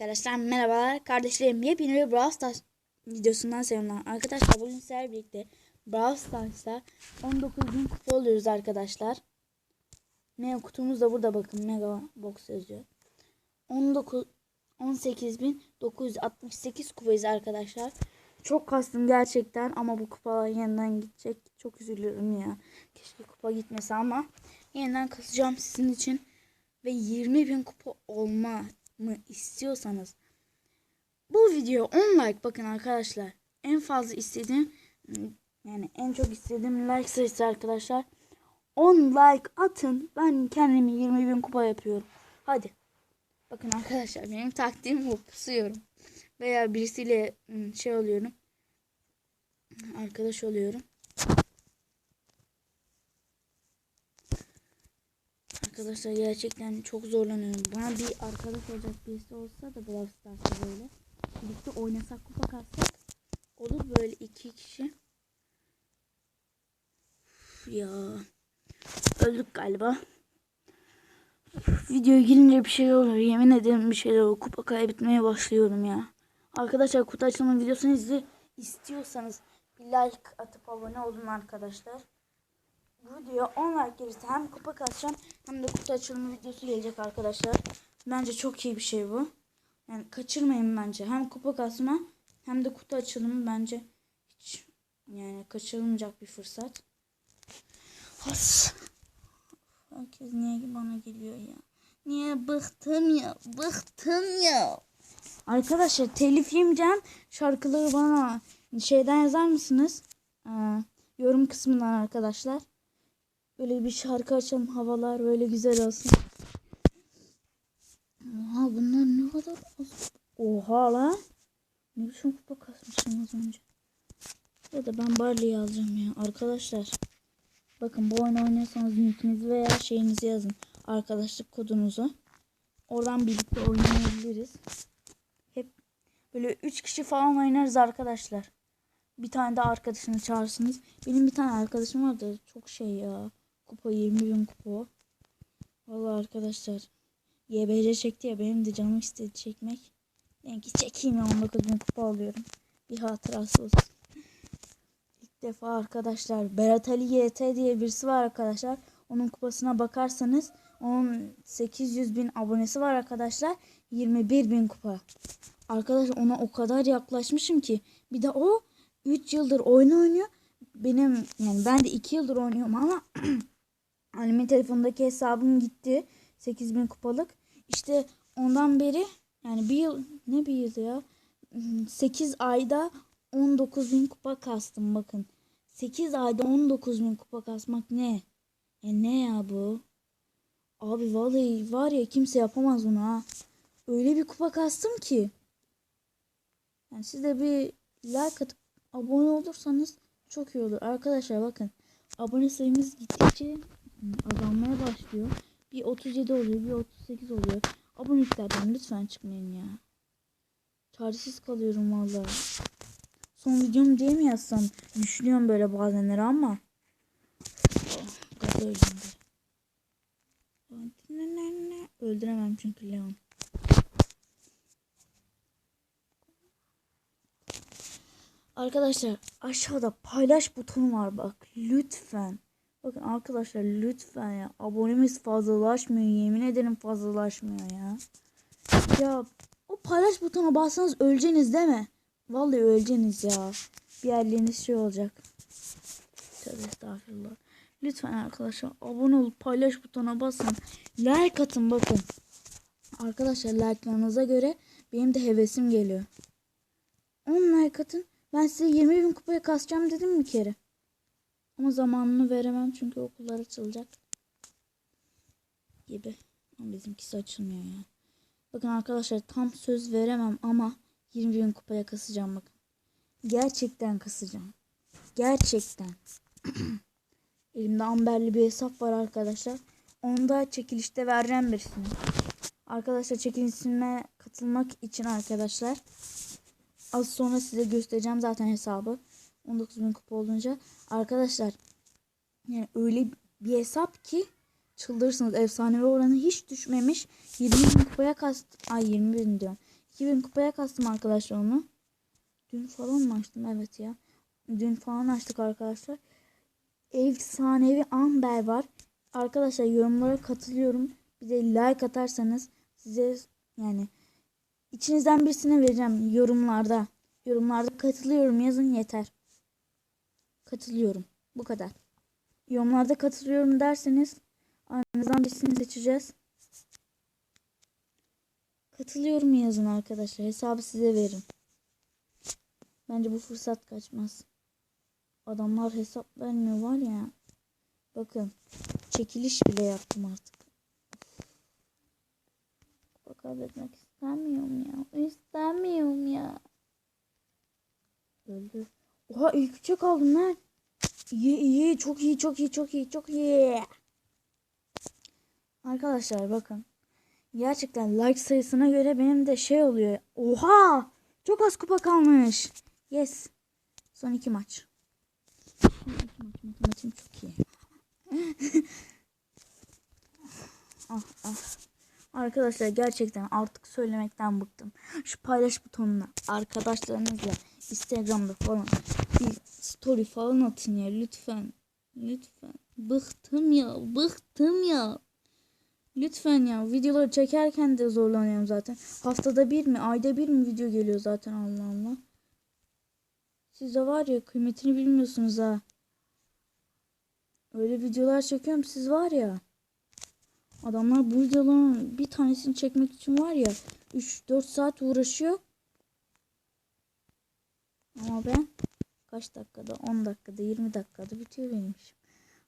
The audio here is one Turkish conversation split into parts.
Arkadaşlar merhabalar. Kardeşlerim yepyeni bir Brawl Stars videosundan selamlar. Arkadaşlar bugün sizlerle birlikte Brawl Stars'ta 19.000 kupa oluyoruz arkadaşlar. Mega kutumuz da burada bakın. Mega Box yazıyor. 19 18.968 kupayız arkadaşlar. Çok kastım gerçekten ama bu kupalar yeniden gidecek. Çok üzülüyorum ya. Keşke kupa gitmese ama yeniden kasacağım sizin için. Ve 20.000 kupa olma mı istiyorsanız bu video 10 like bakın arkadaşlar. En fazla istediğim yani en çok istediğim like sayısı arkadaşlar. 10 like atın. Ben kendimi 20 bin kupa yapıyorum. Hadi. Bakın arkadaşlar benim taktiğim bu. Pusuyorum. Veya birisiyle ım, şey oluyorum. Arkadaş oluyorum. Arkadaşlar gerçekten çok zorlanıyorum. Bana bir arkadaş olacak birisi olsa da Brawl Stars'ta böyle. Birlikte oynasak kupa katsak olur böyle iki kişi. Ya. Öldük galiba. Videoya girince bir şey oluyor. Yemin ederim bir şeyler oluyor. Kupa kaybetmeye başlıyorum ya. Arkadaşlar kutu açılma videosunu izle istiyorsanız bir like atıp abone olun arkadaşlar. Video 10 like gelirse hem kupa kasacağım hem de kutu açılımı videosu gelecek arkadaşlar. Bence çok iyi bir şey bu. Yani kaçırmayın bence. Hem kupa kasma hem de kutu açılımı bence hiç yani kaçırılmayacak bir fırsat. Has. Herkes niye bana geliyor ya? Niye bıktım ya? Bıktım ya. Arkadaşlar telif yemeyeceğim. Şarkıları bana şeyden yazar mısınız? Ee, yorum kısmından arkadaşlar. Böyle bir şarkı açalım. Havalar böyle güzel olsun. Oha bunlar ne kadar az. Oha lan. Ne biçim kupa kasmışım az önce. Ya da ben Barley'i alacağım ya. Arkadaşlar. Bakın bu oyunu oynuyorsanız nickinizi veya şeyinizi yazın. Arkadaşlık kodunuzu. Oradan birlikte oynayabiliriz. Hep böyle 3 kişi falan oynarız arkadaşlar. Bir tane de arkadaşını çağırsınız. Benim bir tane arkadaşım vardı. Çok şey ya. Kupa 20 bin kupa. Vallahi arkadaşlar. YBC çekti ya benim de canım istedi çekmek. Yani ki çekeyim ya 19 bin kupa alıyorum. Bir hatırası olsun. İlk defa arkadaşlar Berat Ali YT diye birisi var arkadaşlar. Onun kupasına bakarsanız onun 800 bin abonesi var arkadaşlar. 21 bin kupa. Arkadaşlar ona o kadar yaklaşmışım ki. Bir de o 3 yıldır oyun oynuyor. Benim yani ben de 2 yıldır oynuyorum ama annemin telefonundaki hesabım gitti. 8000 kupalık. İşte ondan beri yani bir yıl ne bir yıl ya 8 ayda 19 bin kupa kastım bakın. 8 ayda 19 bin kupa kasmak ne? E ne ya bu? Abi vallahi var ya kimse yapamaz bunu ha. Öyle bir kupa kastım ki. Yani siz de bir like atıp abone olursanız çok iyi olur. Arkadaşlar bakın abone sayımız gittikçe azalmaya başlıyor. Bir 37 oluyor, bir 38 oluyor. Aboneliklerden lütfen çıkmayın ya. Çaresiz kalıyorum vallahi. Son videom diye mi yazsam? Düşünüyorum böyle bazenleri ama. Oh, gaz öldüm de. Öldüremem çünkü Leon. Arkadaşlar aşağıda paylaş butonu var bak lütfen. Bakın arkadaşlar lütfen ya abonemiz fazlalaşmıyor yemin ederim fazlalaşmıyor ya. Ya o paylaş butona bassanız öleceğiniz değil mi? Vallahi öleceğiniz ya. Bir yerleriniz şey olacak. Tövbe estağfurullah. Lütfen arkadaşlar abone olup paylaş butona basın. Like atın bakın. Arkadaşlar like'larınıza göre benim de hevesim geliyor. 10 like atın. Ben size 20 bin kupaya kasacağım dedim bir kere. Ama zamanını veremem çünkü okullar açılacak. Gibi. Ama bizimkisi açılmıyor ya. Bakın arkadaşlar tam söz veremem ama 20 bin kupaya kasacağım bakın. Gerçekten kasacağım. Gerçekten. Elimde amberli bir hesap var arkadaşlar. Onda çekilişte vereceğim birisini. Arkadaşlar çekilişime katılmak için arkadaşlar. Az sonra size göstereceğim zaten hesabı. 19.000 kupa olunca. Arkadaşlar yani öyle bir hesap ki çıldırırsınız. Efsanevi oranı hiç düşmemiş. 20 bin kupaya kast... Ay 20 bin diyorum. 2000 kupaya kastım arkadaşlar onu. Dün falan mı açtım? Evet ya. Dün falan açtık arkadaşlar. Efsanevi Amber var. Arkadaşlar yorumlara katılıyorum. Bir de like atarsanız size yani içinizden birisine vereceğim yorumlarda. Yorumlarda katılıyorum yazın yeter. Katılıyorum. Bu kadar. Yorumlarda katılıyorum derseniz aranızdan birisini seçeceğiz. Katılıyorum yazın arkadaşlar. Hesabı size veririm. Bence bu fırsat kaçmaz. Adamlar hesap vermiyor var ya. Bakın. Çekiliş bile yaptım artık. Kupa kaybetmek istemiyorum ya. İstemiyorum ya. Öldü. Oha ilk üçe kaldım lan. İyi iyi çok iyi çok iyi çok iyi çok iyi. Arkadaşlar bakın. Gerçekten like sayısına göre benim de şey oluyor. Oha! Çok az kupa kalmış. Yes. Son iki maç. Son iki maç. Matematiğim çok iyi. ah ah. Arkadaşlar gerçekten artık söylemekten bıktım. Şu paylaş butonuna arkadaşlarınızla Instagram'da falan bir story falan atın ya lütfen. Lütfen. Bıktım ya. Bıktım ya. Lütfen ya videoları çekerken de zorlanıyorum zaten. Haftada bir mi ayda bir mi video geliyor zaten Allah Allah. Siz de var ya kıymetini bilmiyorsunuz ha. Öyle videolar çekiyorum siz var ya. Adamlar bu videoların bir tanesini çekmek için var ya 3-4 saat uğraşıyor. Ama ben kaç dakikada 10 dakikada 20 dakikada bitiyor benim işim.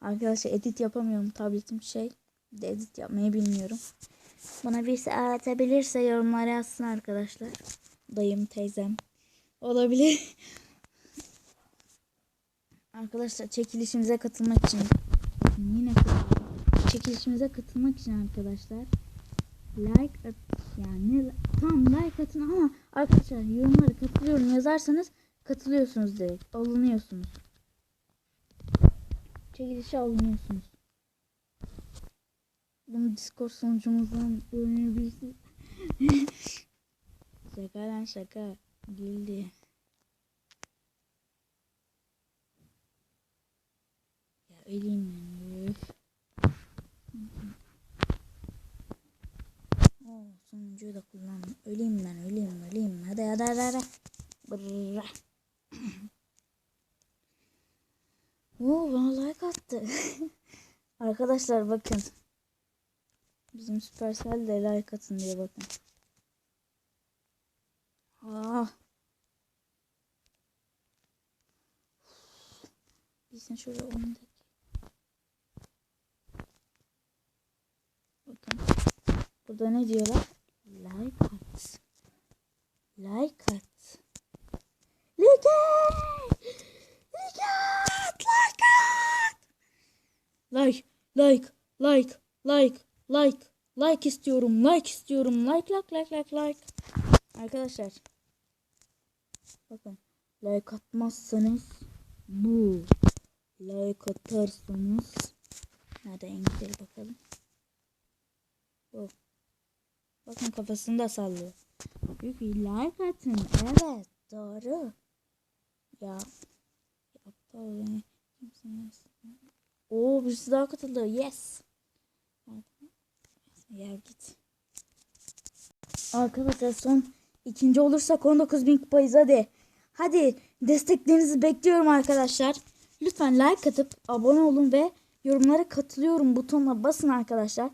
Arkadaşlar edit yapamıyorum tabletim şey. De edit yapmayı bilmiyorum. Bana birisi öğretebilirse yorumlara yazsın arkadaşlar. Dayım, teyzem. Olabilir. arkadaşlar çekilişimize katılmak için yine. Çekilişimize katılmak için arkadaşlar like at yani tam like atın ama arkadaşlar yorumlara katılıyorum yazarsanız katılıyorsunuz direkt. Alınıyorsunuz. Çekilişe alınıyorsunuz. Bunu Discord sunucumuzdan öğrenebilirsiniz. şaka lan şaka. Güldü. Ya öleyim ben. Oo, sonuncuyu da kullandım. Öleyim ben öleyim öleyim. Hadi hadi hadi hadi. Brrrra. Oo bana like attı. Arkadaşlar bakın. Bizim Supercell de like atın diye bakın. Aa. Bizim şöyle oyundaki. Bakın. Burada ne diyorlar? Like at. Like at. Like at. Like at. Like at. Like. Like. Like. Like. Like. Like istiyorum. Like istiyorum. Like like like like like. Arkadaşlar. Bakın. Like atmazsanız bu. Like atarsanız nerede engel bakalım. Bu. Bakın kafasını da sallıyor. Büyük bir like atın. Evet. Doğru. Ya. Aptal beni. Kimse Oo birisi daha katıldı. Yes. Yer git. Arkadaşlar son ikinci olursak 19.000 kupayız hadi. Hadi desteklerinizi bekliyorum arkadaşlar. Lütfen like atıp abone olun ve yorumlara katılıyorum butonuna basın arkadaşlar.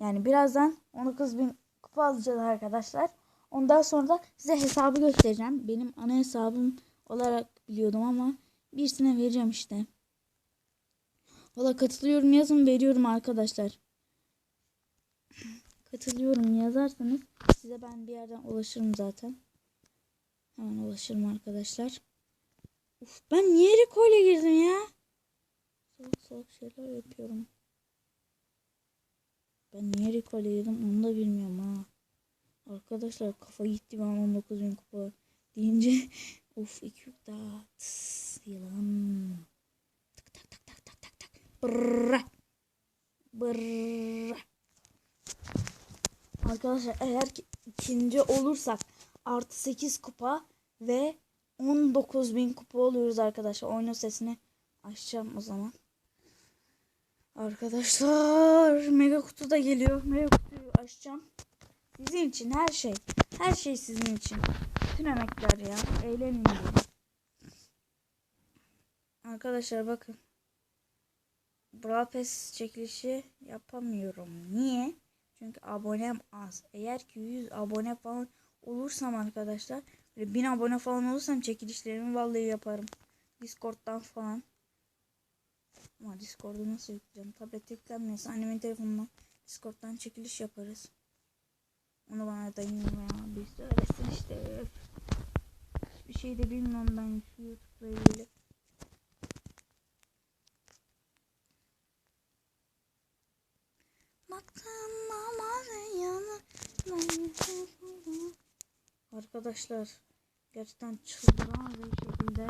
Yani birazdan 19.000 kupa alacağız arkadaşlar. Ondan sonra da size hesabı göstereceğim. Benim ana hesabım olarak biliyordum ama birisine vereceğim işte. Valla katılıyorum yazın veriyorum arkadaşlar. Katılıyorum yazarsanız size ben bir yerden ulaşırım zaten. Hemen ulaşırım arkadaşlar. Uf, ben niye Rico'yla girdim ya? Salak salak şeyler yapıyorum. Ben niye Rico'yla girdim onu da bilmiyorum ha. Arkadaşlar kafa gitti ben 19.000 kupa deyince. Uf iki yük daha. Tıs, yılan. Tak tak tak tak tak tak tak. Brrrr. Brrrr. Arkadaşlar eğer ki ikinci olursak artı 8 kupa ve 19.000 kupa oluyoruz arkadaşlar. Oyunun sesini açacağım o zaman. Arkadaşlar mega kutu da geliyor. Mega kutuyu açacağım. Sizin için her şey. Her şey sizin için. Bütün emekler ya. Eğlenin diye. Arkadaşlar bakın. Brawl Pass çekilişi yapamıyorum. Niye? Çünkü abonem az. Eğer ki 100 abone falan olursam arkadaşlar böyle 1000 abone falan olursam çekilişlerimi vallahi yaparım. Discord'dan falan. Ama Discord'u nasıl yükleyeceğim? Tablet yüklenmiyorsa annemin telefonundan Discord'dan çekiliş yaparız. Onu bana dayım ya bir söylesin işte. Hiçbir şey de bilmiyorum ben şu YouTube'la ilgili. Arkadaşlar gerçekten çıldıran bir şekilde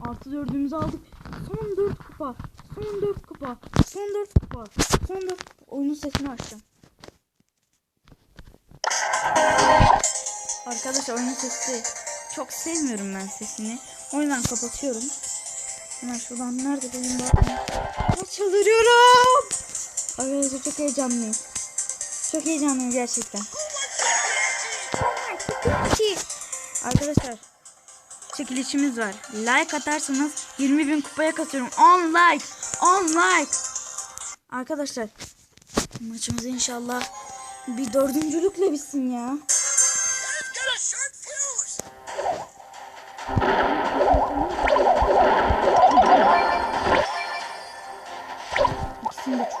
artı dördümüzü aldık. Son dört kupa. Son dört kupa. Son dört kupa. Son dört kupa. Oyunun sesini açtım. Arkadaşlar oyunun sesi çok sevmiyorum ben sesini. O yüzden kapatıyorum. Hemen şuradan nerede benim bakayım. Çıldırıyorum. Arkadaşlar çok heyecanlıyım. Çok heyecanlıyım gerçekten. Arkadaşlar çekilişimiz var. Like atarsanız 20 bin kupaya katıyorum. 10 like. 10 like. Arkadaşlar maçımız inşallah bir dördüncülükle bitsin ya.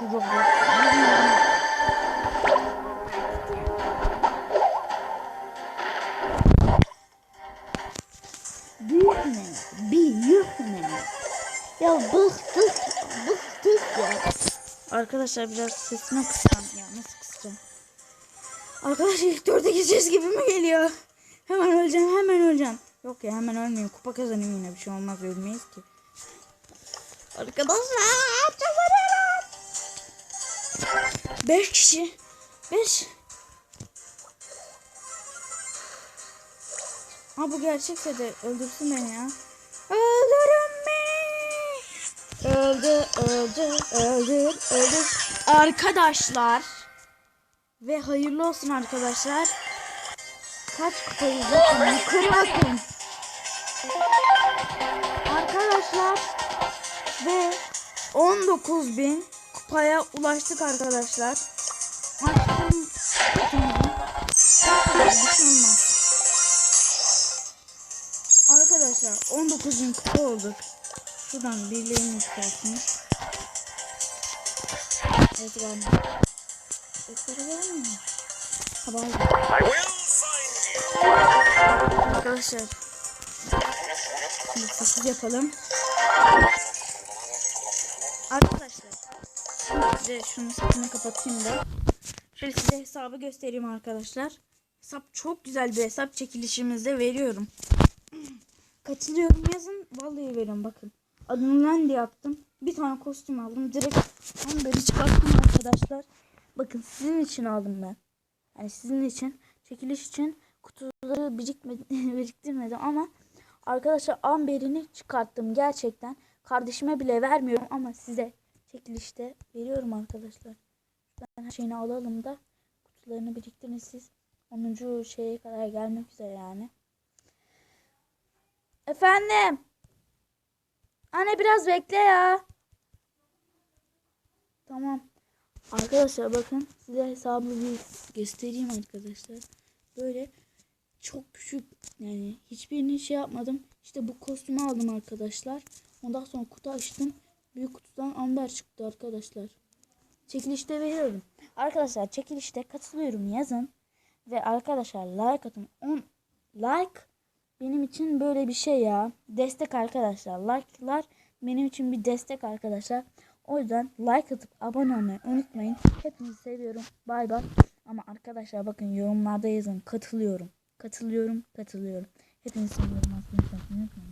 Çocuk var. Büyük ne? Büyük ne? Ya bıktık, bıktık ya. Arkadaşlar biraz sesini kısacağım ya. Nasıl kısacağım? Arkadaşlar ilk dörde geçeceğiz gibi mi geliyor? Hemen öleceğim, hemen öleceğim. Yok ya hemen ölmeyeyim. Kupa kazanayım yine bir şey olmaz ölmeyiz ki. Arkadaşlar arıyorum. 5 kişi. 5. Ha bu gerçekse de öldürsün beni ya. Öldürün beni. Öldü, öldü, öldür, öldür. Arkadaşlar. Ve hayırlı olsun arkadaşlar. Kaç kupayız bakın yukarı bakın. Arkadaşlar ve 19.000 kupaya ulaştık arkadaşlar. Açtım. Bir. Arkadaşlar 19.000 kupa olduk. Şuradan birliğini istersiniz. Evet ben. Sesleri var mı? Size şunun sesini kapatayım da. Şöyle size hesabı göstereyim arkadaşlar. Hesap çok güzel bir hesap çekilişimizde veriyorum. Katılıyorum yazın. Vallahi veriyorum bakın. Adını Lendi yaptım. Bir tane kostüm aldım. Direkt tam böyle çıkarttım arkadaşlar. Bakın sizin için aldım ben. Yani sizin için çekiliş için kutuları biriktirmedim ama arkadaşlar amberini çıkarttım gerçekten. Kardeşime bile vermiyorum ama size çekilişte veriyorum arkadaşlar. Ben her şeyini alalım da kutularını biriktirin siz. 10. şeye kadar gelmek üzere yani. Efendim. Anne biraz bekle ya. Tamam. Arkadaşlar bakın size hesabı bir göstereyim arkadaşlar. Böyle çok küçük yani hiçbirini şey yapmadım. İşte bu kostümü aldım arkadaşlar. Ondan sonra kutu açtım. Büyük kutudan amber çıktı arkadaşlar. Çekilişte veriyorum. Arkadaşlar çekilişte katılıyorum yazın. Ve arkadaşlar like atın. 10 like benim için böyle bir şey ya. Destek arkadaşlar. Like'lar benim için bir destek arkadaşlar. O yüzden like atıp abone olmayı unutmayın. Hepinizi seviyorum. Bay bay. Ama arkadaşlar bakın yorumlarda yazın. Katılıyorum. Katılıyorum. Katılıyorum. Hepinizi seviyorum. Unutmayın.